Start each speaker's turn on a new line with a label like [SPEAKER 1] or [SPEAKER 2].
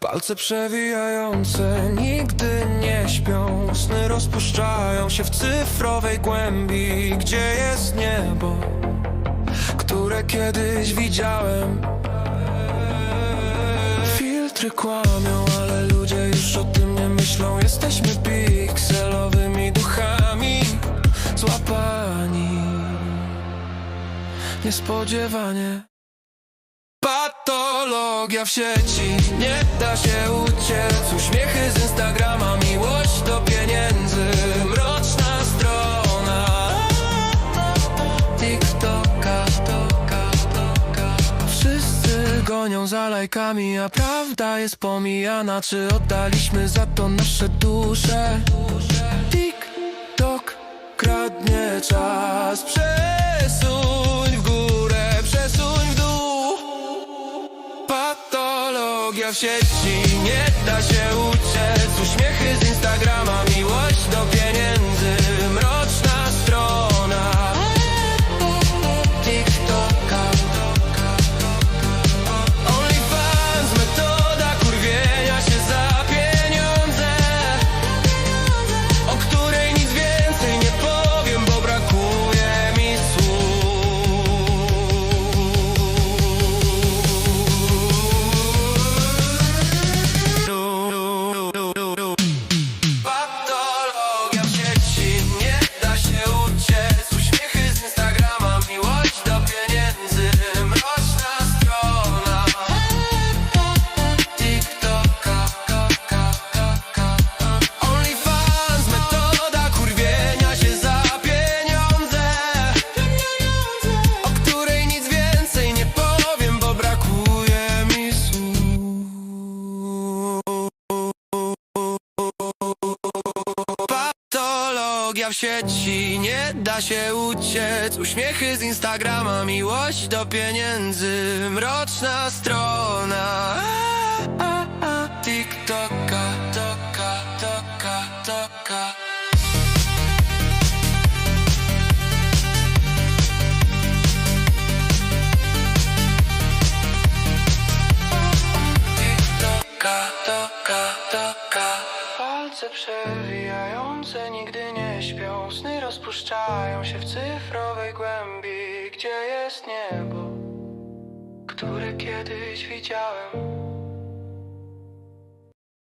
[SPEAKER 1] Palce przewijające nigdy nie śpią. Sny rozpuszczają się w cyfrowej głębi Gdzie jest niebo, które kiedyś widziałem. Filtry kłamią, ale ludzie już o tym nie myślą. Jesteśmy pikselowymi duchami Złapani. Niespodziewanie Patologia w sieci. Nie da się uciec. Uśmiechy z Instagrama Miłość do pieniędzy. Mroczna strona. TikToka toka, toka. Wszyscy gonią za lajkami A prawda jest pomijana. Czy oddaliśmy za to nasze dusze? TikTok kradnie czas Patologia w sieci, nie da się uciec. Uśmiechy Patologia w sieci, nie da się uciec. Uśmiechy z Instagrama, miłość do pieniędzy. Mroczna strona. A, a, a. TikToka, toka, toka, toka. Toka, toka, toka. Palce przewijające nigdy nie śpią Sny rozpuszczają się w cyfrowej głębi Gdzie jest niebo, które kiedyś widziałem